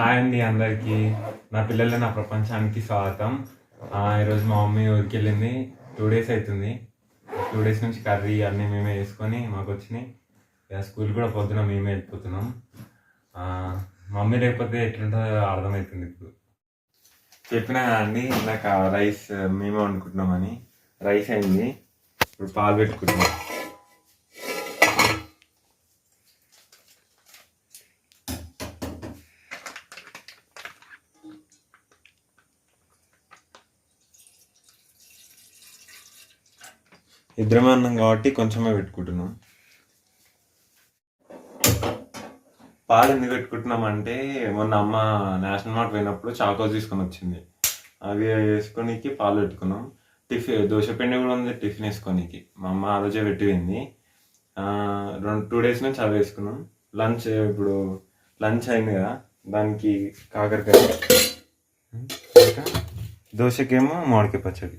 Hi అండి అందరికీ. నా పిల్లల నా ప్రపంచానికి స్వాగతం. ఈరోజు మా మమ్మీ ఊరికి వెళ్ళింది. టూ డేస్ అవుతుంది. టూ డేస్ నుంచి కర్రీ అన్నీ మేమే వేసుకొని మాకు వచ్చినాయి. ఇక స్కూల్ కూడా పొద్దున మేమే వెళ్ళిపోతున్నాం. మమ్మీ లేకపోతే ఎట్లుంటుందో అర్థమవుతుంది ఇప్పుడు. చెప్పినా అండి ఇందాక రైస్ మేమే వండుకుంటున్నామని. రైస్ అయింది. ఇప్పుడు పాలు పెట్టుకుంటున్నాం. ఇద్దరమే అన్నాం కాబట్టి కొంచెమే పెట్టుకుంటున్నాం. పాలు ఎందుకు పెట్టుకుంటున్నాం అంటే మొన్న అమ్మ నేషనల్ మార్ట్ పోయినప్పుడు చాకోస్ తీసుకొని వచ్చింది. అవి వేసుకొనికి పాలు పెట్టుకున్నాం. టిఫిన్ దోశ పిండి కూడా ఉంది టిఫిన్ వేసుకోనికి. మా అమ్మ ఆ రోజే పెట్టింది. రెండు టూ డేస్ నుంచి అవి వేసుకున్నాం. లంచ్ ఇప్పుడు లంచ్ అయింది కదా దానికి కాకరకాయ. దోశకేమో మామిడికాయ పచ్చడి.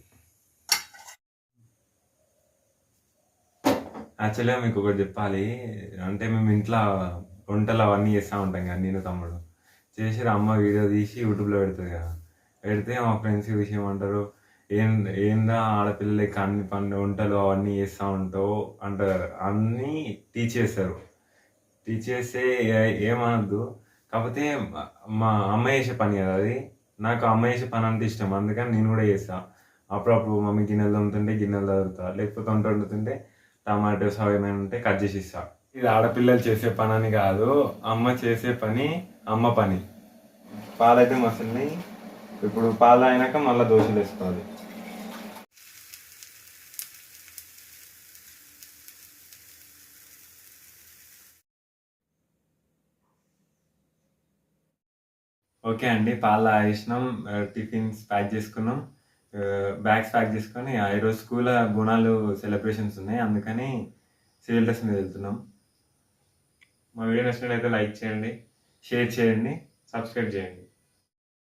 యాక్చువల్గా మీకు ఒకటి చెప్పాలి. అంటే మేము ఇంట్లో వంటలు అవన్నీ చేస్తూ ఉంటాం కదా నేను తమ్ముడు. చేసి అమ్మ వీడియో తీసి యూట్యూబ్లో పెడుతుంది కదా. పెడితే మా ఫ్రెండ్స్ చూసి ఏమంటారు ఏం ఏందా ఆడపిల్లలకి అన్ని పనులు వంటలు అవన్నీ చేస్తూ ఉంటావు? అంటారు. అన్నీ టీచ్ చేస్తారు. టీచ్ చేస్తే ఏమనద్దు. కాకపోతే మా అమ్మ చేసే పని కదా అది. నాకు అమ్మ చేసే పని అంటే ఇష్టం. అందుకని నేను కూడా చేస్తా. అప్పుడప్పుడు మమ్మీ గిన్నెలు తమ్ముతుంటే గిన్నెలు చదువుతా లేకపోతే వంట వండుతుంటే టమాటోస్ అవి ఏమైనా ఉంటే కట్ చేసి ఇస్తా. ఇది ఆడపిల్లలు చేసే పని అని కాదు అమ్మ చేసే పని అమ్మ పని. పాలైతే మసల్ని ఇప్పుడు పాలు అయినాక మళ్ళీ దోశలు వేసుకోవాలి. ఓకే అండి పాలు వేసినాం టిఫిన్స్ ప్యాక్ చేసుకున్నాం. బ్యాగ్స్ ప్యాక్ చేసుకొని ఆ, ఈరోజు స్కూల్ గుణాలు సెలబ్రేషన్స్ ఉన్నాయి. అందుకని సివిల్ డ్రెస్ మీద వెళ్తున్నాం. మా వీడియో నచ్చినట్లయితే లైక్ చేయండి షేర్ చేయండి సబ్స్క్రైబ్ చేయండి.